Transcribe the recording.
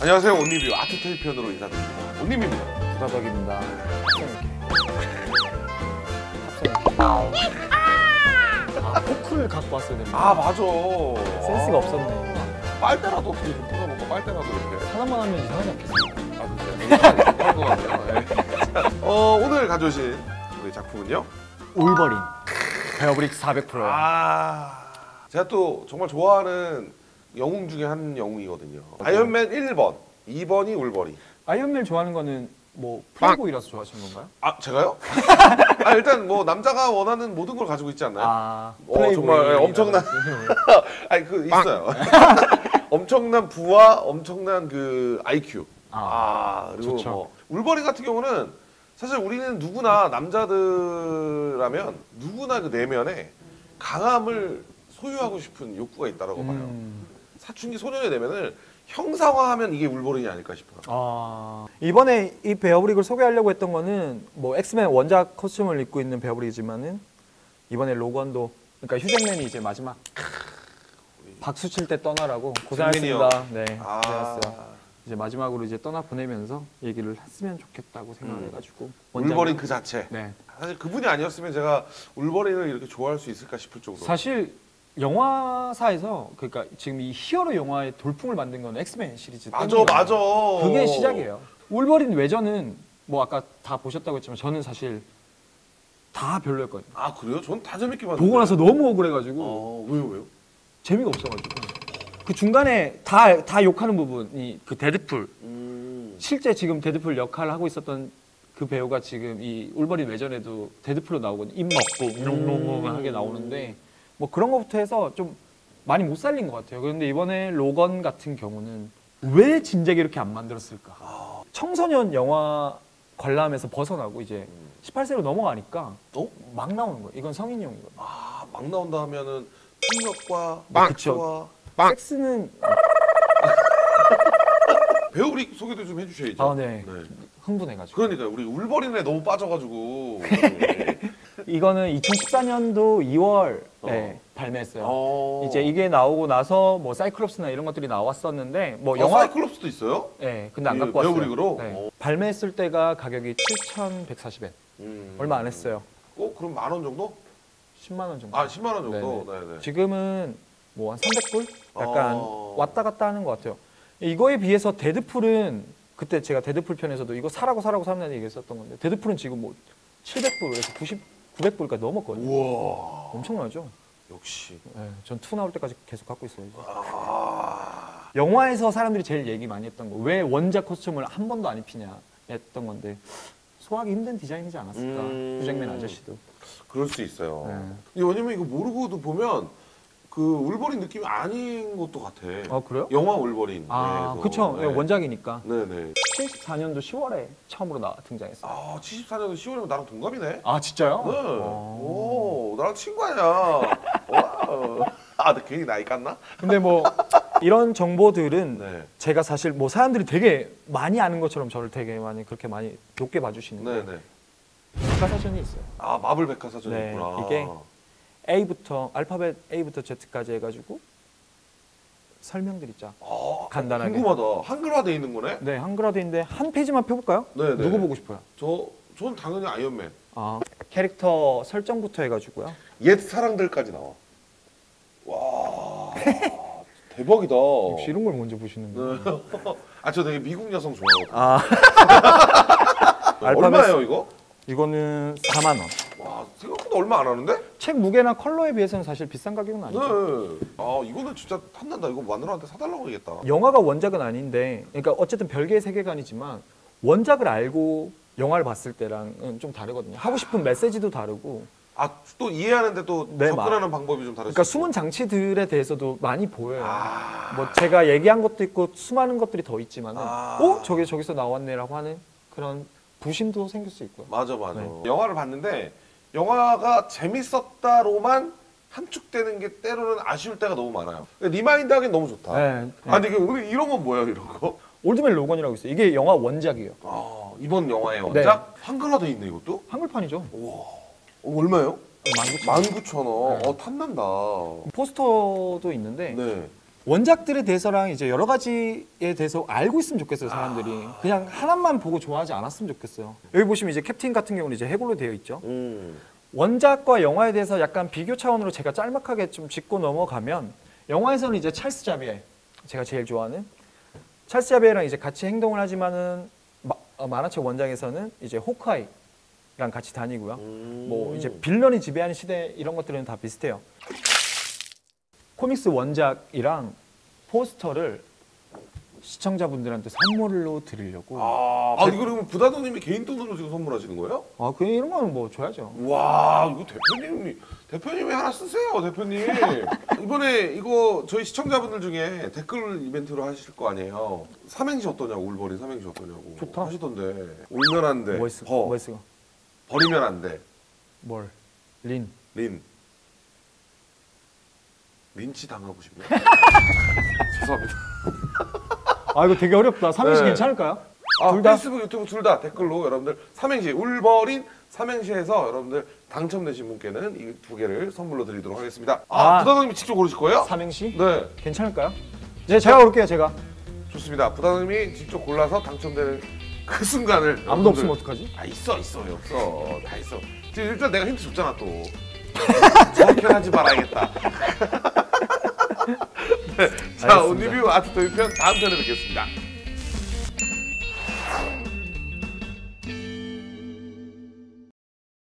안녕하세요. 온리뷰 아트테이 편으로 인사드립니다. 온리뷰입니다. 부다덕입니다. 합성 합성 아 포크를 갖고 왔어야 되는데. 아 맞아. 센스가 없었네. 빨대라도 어떻게 좀 뜯어먹고 빨대라도 이렇게. 하나만 하면 이상하지 않겠어요? 아 그렇죠. 그런 거 같아요. 네. 어, 오늘 가져오신 우리 작품은요? 올버린. 베어브릭 400%. 아 제가 또 정말 좋아하는 영웅 중에 한 영웅이거든요 아이언맨 1번 2번이 울버린 아이언맨 좋아하는 거는 뭐 플레이보이라서 좋아하시는 건가요? 아 제가요? 아 일단 뭐 남자가 원하는 모든 걸 가지고 있지 않나요? 아 어, 정말 엄청난- 아니 그 있어요. 엄청난 부와 엄청난 그 IQ. 아, 아, 그리고 좋죠. 뭐 울버린 같은 경우는 사실 우리는 누구나 남자들라면 누구나 그 내면에 강함을 소유하고 싶은 욕구가 있다라고 봐요. 음. 사춘기 소년의 내면을 형상화하면 이게 울버린이 아닐까 싶어요. 아 이번에 이 베어브릭을 소개하려고 했던 거는 뭐 엑스맨 원작 코스튬을 입고 있는 베어브릭이지만은 이번에 로건도 그러니까 휴잭맨이 이제 마지막 박수 칠 때 떠나라고 고생하셨습니다. 네, 아, 고생하셨어요. 이제 마지막으로 이제 떠나 보내면서 얘기를 했으면 좋겠다고 생각해가지고 울버린 그 자체. 네 사실 그분이 아니었으면 제가 울버린을 이렇게 좋아할 수 있을까 싶을 정도로. 사실 영화사에서 그러니까 지금 이 히어로 영화의 돌풍을 만든 건 엑스맨 시리즈 맞아. 맞아. 그게 시작이에요. 울버린 외전은 뭐 아까 다 보셨다고 했지만 저는 사실 다 별로였거든요. 아 그래요? 전 다 재밌게 봤는데. 보고 나서 너무 억울해가지고 어 왜요 왜요? 재미가 없어가지고 그 중간에 다 다 욕하는 부분이 그 데드풀 음. 실제 지금 데드풀 역할을 하고 있었던 그 배우가 지금 이 울버린 외전에도 데드풀로 나오거든요. 입 먹고 롱롱롱하게 나오는데 뭐 그런 것부터 해서 좀 많이 못 살린 것 같아요. 그런데 이번에 로건 같은 경우는 왜 진작에 이렇게 안 만들었을까? 청소년 영화 관람에서 벗어나고 이제 18세로 넘어가니까 어? 막 나오는 거예요. 이건 성인용이거든요. 아 막 나온다 하면은 폭력과 빵! 그쵸. 섹스는 배우리 소개도 좀 해주셔야죠. 아, 네. 흥분해가지고. 그러니까 우리 울버린에 너무 빠져가지고. 네. 이거는 2014년도 2월에 어. 발매했어요. 어. 이제 이게 나오고 나서 뭐 사이클롭스나 이런 것들이 나왔었는데 뭐 영화 영화 사이클롭스도 있어요? 네, 근데 안이 갖고 왔어요. 베어브릭으로? 네. 어. 발매했을 때가 가격이 7,140엔. 음. 얼마 안 했어요. 어 그럼 만 원 정도? 10만 원 정도. 아 10만 원 정도. 네네. 지금은 뭐 한 300불? 약간 어. 왔다 갔다 하는 것 같아요. 이거에 비해서 데드풀은 그때 제가 데드풀 편에서도 이거 사라고 사라고 사람들한테 얘기했었던 건데 데드풀은 지금 뭐 700불에서 90, 900불까지 넘었거든요. 우와 엄청나죠? 역시. 네, 전투 나올 때까지 계속 갖고 있어요. 이제. 아. 영화에서 사람들이 제일 얘기 많이 했던 거 왜 원작 코스튬을 한 번도 안 입히냐 했던 건데 소화하기 힘든 디자인이지 않았을까 음. 유잭맨 아저씨도 그럴 수 있어요. 네. 왜냐면 이거 모르고도 보면 그 울버린 느낌이 아닌 것도 같아. 어 그래요? 영화 울버린. 아 네, 그쵸 네. 원작이니까 네네. 74년도 10월에 처음으로 나 등장했어요 아 74년도 10월이면 나랑 동갑이네. 아 진짜요? 네. 어. 오 나랑 친구 아니야. 아, 나 괜히 나이 깠나? 근데 뭐 이런 정보들은 네. 제가 사실 뭐 사람들이 되게 많이 아는 것처럼 저를 되게 많이 그렇게 많이 높게 봐주시는데 네네. 백과사전이 있어요 아 마블 백화사전이 네, 있구나. 이게 A부터 알파벳 A부터 Z까지 해가지고 설명들 있죠 아, 간단하게. 궁금하다. 한글화 돼 있는 거네? 네 한글화 돼 있는데 한 페이지만 펴볼까요? 네 네. 누구 보고 싶어요? 저, 전 당연히 아이언맨. 아 캐릭터 설정부터 해가지고요 옛 사랑들까지 나와. 와. 대박이다. 역시 이런 걸 먼저 보시는 거예요 네. 아, 저 되게 미국 여성 좋아하거든요. 아 알파벳- 얼마예요, 이거? 이거는 4만 원. 와, 생각 보다 얼마 안 하는데? 책 무게나 컬러에 비해서는 사실 비싼 가격은 네. 아니죠. 아, 이거는 진짜 탐난다. 이거 마누라한테 사달라고 하겠다. 영화가 원작은 아닌데, 그러니까 어쨌든 별개의 세계관이지만 원작을 알고 영화를 봤을 때랑은 좀 다르거든요. 하고 싶은 메시지도 다르고, 아, 또 이해하는데 또 네, 접근하는 방법이 좀 다르죠. 그러니까 숨은 장치들에 대해서도 많이 보여요. 아. 뭐 제가 얘기한 것도 있고 수많은 것들이 더 있지만은, 아. 어 저게 저기서 나왔네라고 하는 그런 부심도 생길 수 있고요. 맞아, 맞아. 네. 영화를 봤는데 영화가 재밌었다로만 함축되는 게 때로는 아쉬울 때가 너무 많아요. 리마인드 하긴 너무 좋다. 네, 네. 아, 근데 이게 오늘 이런 건 뭐예요, 이런 거? 올드맨 로건이라고 있어요. 이게 영화 원작이에요. 아, 이번 영화의 원작? 한글화돼 있네, 이것도? 한글판이죠. 우와. 어, 얼마예요? 19,000원. 19,000원. 어, 탐난다. 포스터도 있는데 네. 원작들에 대해서랑 이제 여러 가지에 대해서 알고 있으면 좋겠어요 사람들이 그냥 하나만 보고 좋아하지 않았으면 좋겠어요 여기 보시면 이제 캡틴 같은 경우는 이제 해골로 되어 있죠 음. 원작과 영화에 대해서 약간 비교 차원으로 제가 짤막하게 좀 짚고 넘어가면 영화에서는 이제 찰스 자비에 제가 제일 좋아하는 찰스 자비에랑 이제 같이 행동을 하지만은 마, 어, 만화책 원작에서는 이제 호크아이랑 같이 다니고요 음. 뭐 이제 빌런이 지배하는 시대 이런 것들은 다 비슷해요. 코믹스 원작이랑 포스터를 시청자분들한테 선물로 드리려고. 아, 아 이거 그러면 부다도님이 개인 돈으로 지금 선물하시는 거예요? 아, 그 이런 거는 뭐 줘야죠. 와 이거 대표님이 대표님이 하나 쓰세요 대표님 이번에 이거 저희 시청자분들 중에 댓글 이벤트로 하실 거 아니에요 삼행시 어떠냐고 울버린 삼행시 어떠냐고 좋다. 하시던데 울면 안돼 뭐 있어? 버뭐 있어? 버리면 안 돼 뭘? 린. 린 린치 당하고 싶네요 죄송합니다 아, 이거 되게 어렵다. 삼행시 네. 괜찮을까요? 아, 둘 다? 페이스북 유튜브 둘 다 댓글로 여러분들 삼행시 울버린 삼행시에서 여러분들 당첨되신 분께는 이 두 개를 선물로 드리도록 하겠습니다 아, 아. 부다도님이 직접 고르실 거예요? 삼행시? 네 괜찮을까요? 네, 제가 고를게요, 제가. 좋습니다. 부다님이 직접 골라서 당첨되는 그 순간을 아무도 없으면 어떡하지? 아 있어 있어 왜 없어 다 있어. 지금 일단 내가 힌트 줬잖아 또. 저렇게 하지 말아야겠다. 네, 자 알겠습니다. 온리뷰 아트 도입편 다음 편에 뵙겠습니다.